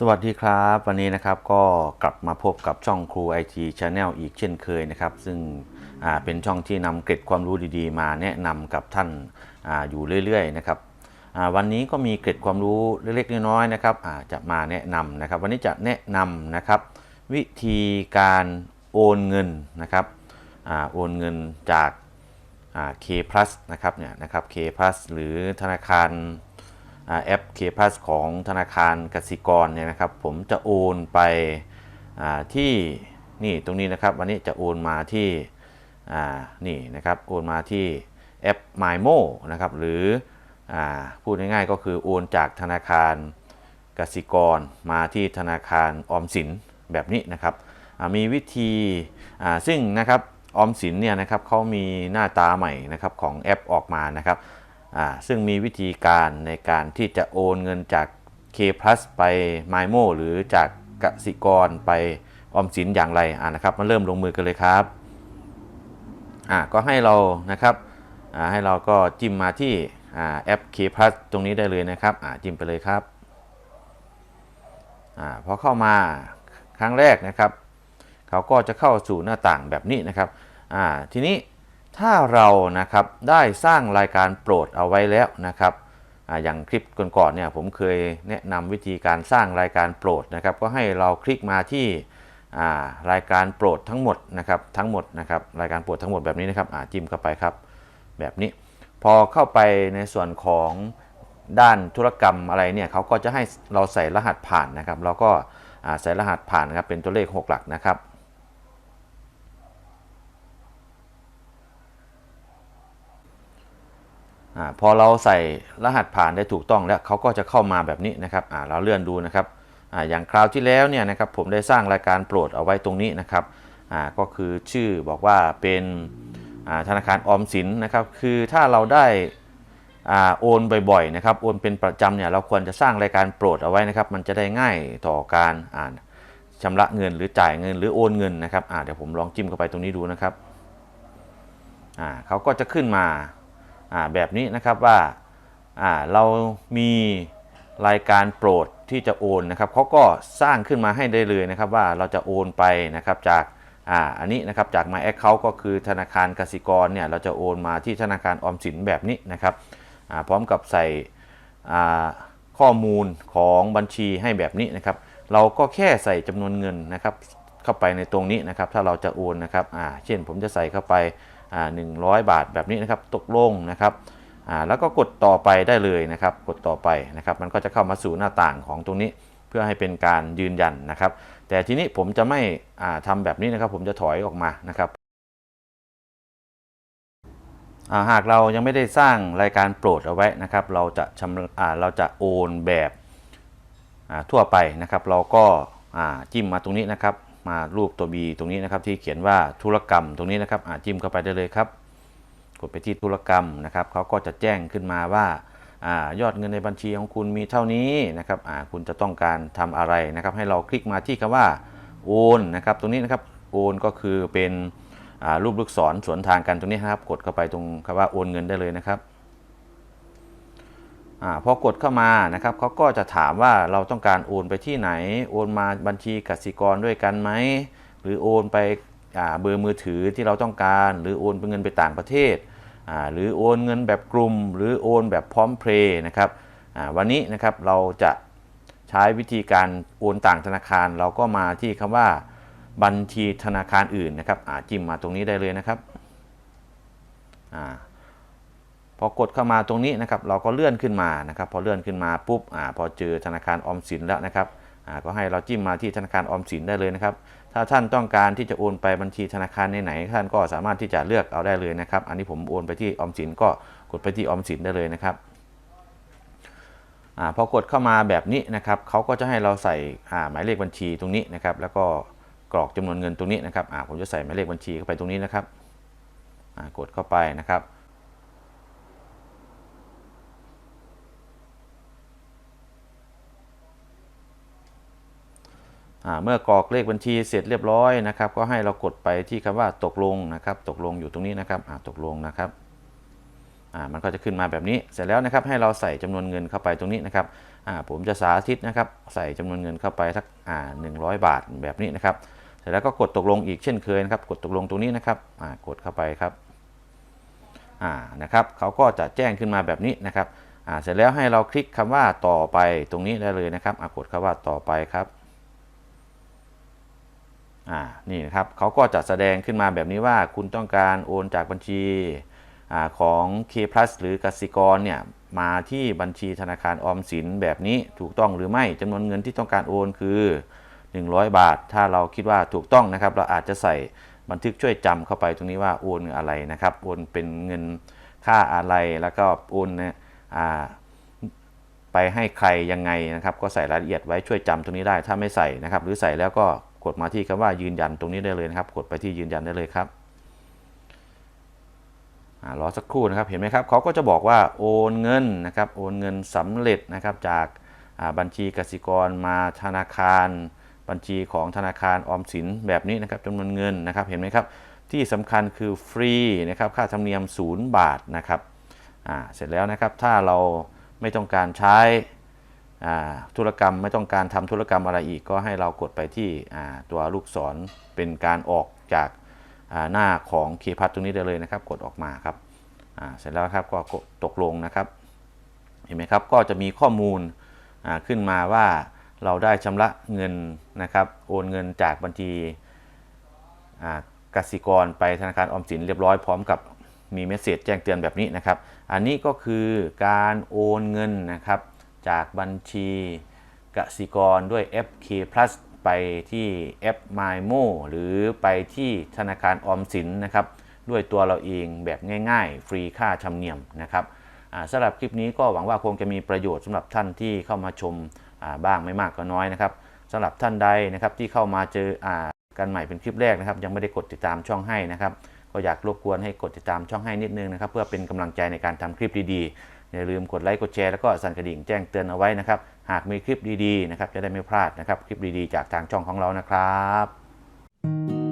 สวัสดีครับ วันนี้นะครับก็กลับมาพบกับช่องครูไอทีชาแนลอีกเช่นเคยนะครับ ซึ่งเป็นช่องที่นำเกร็ดความรู้ดีๆ มาแนะนำกับท่านอาอยู่เรื่อยๆนะครับวันนี้ก็มีเกร็ดความรู้เล็กๆน้อยๆนะครับจะมาแนะนำนะครับ วันนี้จะแนะนำนะครับ วิธีการโอนเงินนะครับอโอนเงินจาก K plus นะครับเนี่ยนะครับ K plus หรือธนาคาร แอป K plus ของธนาคารกสิกรเนี่ยนะครับ ผมจะโอนไปที่นี่ตรงนี้นะครับ วันนี้จะโอนมาที่นี่นะครับโอนมาที่แอป MyMo นะครับหรืออพูดง่ายๆก็คือโอนจากธนาคารกสิกรมาที่ธนาคารออมสินแบบนี้นะครับมีวิธีซึ่งนะครับออมสินเนี่ยนะครับเขามีหน้าตาใหม่นะครับของแอปออกมานะครับ ซึ่งมีวิธีการในการที่จะโอนเงินจาก K plus ไป MyMo หรือจากกสิกรไปออมสินอย่างไรอ่านะครับมาเริ่มลงมือกันเลยครับอ่าก็ให้เรานะครับอ่าให้เราก็จิ้มมาที่อ่าแอป K plus ตรงนี้ได้เลยนะครับอ่าจิ้มไปเลยครับอ่าพอเข้ามาครั้งแรกนะครับ เขาก็จะเข้าสู่หน้าต่างแบบนี้นะครับอ่าทีนี้ ถ้าเรานะครับได้สร้างรายการโปรดเอาไว้แล้วนะครับอย่างคลิปก่อนๆเนี่ยผมเคยแนะนำวิธีการสร้างรายการโปรดนะครับ ก็ให้เราคลิกมาที่รายการโปรดทั้งหมดนะครับทั้งหมดนะครับรายการโปรดทั้งหมดแบบนี้นะครับจิ้มเข้าไปครับ แบบนี้พอเข้าไปในส่วนของด้านธุรกรรมอะไรเนี่ยเขาก็จะให้เราใส่รหัสผ่านนะครับ เราก็ใส่รหัสผ่านครับเป็นตัวเลข 6 หลักนะครับ อพอเราใส่รหัสผ่านได้ถูกต้องแล้วเขาก็จะเข้ามาแบบนี้นะครับเราเลื่อนดูนะครับออย่างคราวที่แล้วเนี่ยนะครับผมได้สร้างรายการโปรดเอาไว้ตรงนี้นะครับก็คือชื่อบอกว่าเป็นธนาคารออมสินนะครับคือถ้าเราได้อโอนบ่อยๆนะครับโอนเป็นประจำเนี่ยเราควรจะสร้างรายการโปรดเอาไว้นะครับ มันจะได้ง่ายต่อการอ่านชำระเงินหรือจ่ายเงินหรือโอนเงินนะครับเดี๋ยวผมลองจิ้มเข้าไปตรงนี้ดูนะครับเขาก็จะขึ้นมา แบบนี้นะครับว่าอ่าเรามีรายการโปรดที่จะโอนนะครับเขาก็สร้างขึ้นมาให้ได้เลยนะครับว่าเราจะโอนไปนะครับจากอ่าอันนี้นะครับจาก My Account ก็คือธนาคารกสิกรเนี่ยเราจะโอนมาที่ธนาคารออมสินแบบนี้นะครับอ่าพร้อมกับใส่อ่าข้อมูลของบัญชีให้แบบนี้นะครับ เราก็แค่ใส่จำนวนเงินนะครับเข้าไปในตรงนี้นะครับ ถ้าเราจะโอนนะครับอ่าเช่นผมจะใส่เข้าไป อ่า100บาทแบบนี้นะครับตกลงนะครับแล้วก็กดต่อไปได้เลยนะครับ กดต่อไปนะครับมันก็จะเข้ามาสู่หน้าต่างของตรงนี้เพื่อให้เป็นการยืนยันนะครับ แต่ทีนี้ผมจะไม่อ่าทำแบบนี้นะครับ ผมจะถอยออกมานะครับหากเรายังไม่ได้สร้างรายการโปรดเอาไว้นะครับ เราจะชำอ่าเราจะโอนแบบทั่วไปนะครับ เราก็จิ้มมาตรงนี้นะครับ มารูปตัว B ตรงนี้นะครับที่เขียนว่าธุรกรรมตรงนี้นะครับอ่าจิ้มเข้าไปได้เลยครับ กดไปที่ธุรกรรมนะครับเขาก็จะแจ้งขึ้นมาว่าอายอดเงินในบัญชีของคุณมีเท่านี้นะครับอ่าคุณจะต้องการทำอะไรนะครับ ให้เราคลิกมาที่คำว่าโอนนะครับตรงนี้นะครับโอนก็คือเป็นรูปลูกศรสวนทางกันตรงนี้นะครับ กดเข้าไปตรงคำว่าโอนเงินได้เลยนะครับ อพอกดเข้ามานะครับเขาก็จะถามว่าเราต้องการโอนไปที่ไหน โอนมาบัญชีกสิกรด้วยกันไหม หรือโอนไปเบอร์มือถือที่เราต้องการ หรือโอนเป็นเงินไปต่างประเทศ หรือโอนเงินแบบกลุ่ม หรือโอนแบบพร้อมเพรย์นะครับวันนี้นะครับเราจะใช้วิธีการโอนต่างธนาคาร เราก็มาที่คำว่าบัญชีธนาคารอื่นนะครับจิ้มมาตรงนี้ได้เลยนะครับอ่า พอกดเข้ามาตรงนี้นะครับเราก็เลื่อนขึ้นมานะครับ พอเลื่อนขึ้นมาปุ๊บอ่าพอเจอธนาคารออมสินแล้วนะครับอ่าก็ให้เราจิ้มมาที่ธนาคารออมสินได้เลยนะครับ ถ้าท่านต้องการที่จะโอนไปบัญชีธนาคารไหนๆท่านก็สามารถที่จะเลือกเอาได้เลยนะครับ อันนี้ผมโอนไปที่ออมสินก็กดไปที่ออมสินได้เลยนะครับอพอกดเข้ามาแบบนี้นะครับเขาก็จะให้เราใส่หมายเลขบัญชีตรงนี้นะครับ แล้วก็กรอกจำนวนเงินตรงนี้นะครับผมจะใส่หมายเลขบัญชีเข้าไปตรงนี้นะครับกดเข้าไปนะครับ เมื่อกรอกเลขบัญชีเสร็จเรียบร้อยนะครับ ก็ให้เรากดไปที่คำว่าตกลงนะครับ ตกลงอยู่ตรงนี้นะครับตกลงนะครับมันก็จะขึ้นมาแบบนี้เสร็จแล้วนะครับให้เราใส่จำนวนเงินเข้าไปตรงนี้นะครับผมจะสาธิตนะครับ ใส่จำนวนเงินเข้าไปทักอ่า100บาทแบบนี้นะครับ เสร็จแล้วก็กดตกลงอีกเช่นเคยนะครับ กดตกลงตรงนี้นะครับกดเข้าไปครับนะครับเขาก็จะแจ้งขึ้นมาแบบนี้นะครับเสร็จแล้วให้เราคลิกคำว่าต่อไปตรงนี้ได้เลยนะครับกดคำว่าต่อไปครับ อ่านี่นะครับเขาก็จะแสดงขึ้นมาแบบนี้ว่าคุณต้องการโอนจากบัญชีอาของ K plus หรือกสิกรเนี่ยมาที่บัญชีธนาคารออมสินแบบนี้ถูกต้องหรือไม่จำนวนเงินที่ต้องการโอนคือ 100 บาท ถ้าเราคิดว่าถูกต้องนะครับ เราอาจจะใส่บันทึกช่วยจำเข้าไปตรงนี้ว่าโอนอะไรนะครับโอนเป็นเงินค่าอะไรแล้วก็โอนเนี่ยอ่าไปให้ใครยังไงนะครับ ก็ใส่รายละเอียดไว้ช่วยจำตรงนี้ได้ถ้าไม่ใส่นะครับ หรือใส่แล้วก็ กดมาที่คำว่ายืนยันตรงนี้ได้เลยนะครับ กดไปที่ยืนยันได้เลยครับรอสักครู่นะครับเห็นไหมครับเขาก็จะบอกว่าโอนเงินนะครับโอนเงินสำเร็จนะครับจากบัญชีกสิกรมาธนาคาร บัญชีของธนาคารออมสินแบบนี้นะครับจำนวนเงินนะครับเห็นไหมครับที่สำคัญคือฟรีนะครับค่าธรรมเนียม 0 บาทนะครับเสร็จแล้วนะครับถ้าเราไม่ต้องการใช้ ธุรกรรมไม่ต้องการทำธุรกรรมอะไรอีก ก็ให้เรากดไปที่ตัวลูกศรเป็นการออกจากาหน้าของเคพัทตรงนี้ได้เลยนะครับ กดออกมาครับเสร็จแล้วครับก็ตกลงนะครับ เห็นไหมครับก็จะมีข้อมูลขึ้นมาว่าเราได้ชำระเงินนะครับโอนเงินจากบัญชีกสิกรไปธนาคารออมสินเรียบร้อยพร้อมกับมีเมสเซจแจ้งเตือนแบบนี้นะครับ อันนี้ก็คือการโอนเงินนะครับ จากบัญชีกสิกรด้วย FK Plus ไปที่แอป MyMo หรือไปที่ธนาคารออมสินนะครับ ด้วยตัวเราเองแบบง่ายๆ ฟรีค่าธรรมเนียมนะครับสำหรับคลิปนี้ก็หวังว่าคงจะมีประโยชน์สำหรับท่านที่เข้ามาชมาบ้างไม่มากก็น้อยนะครับสำหรับท่านใดนะครับที่เข้ามาเจออ่ากันใหม่เป็นคลิปแรกนะครับ ยังไม่ได้กดติดตามช่องให้นะครับ ก็อยากรบกวนให้กดติดตามช่องให้นิดนึงนะครับ เพื่อเป็นกำลังใจในการทำคลิปดีๆ อย่าลืมกดไลค์กดแชร์แล้วก็สั่นกระดิ่งแจ้งเตือนเอาไว้นะครับ หากมีคลิปดีๆนะครับจะได้ไม่พลาดนะครับคลิปดีๆจากทางช่องของเรานะครับ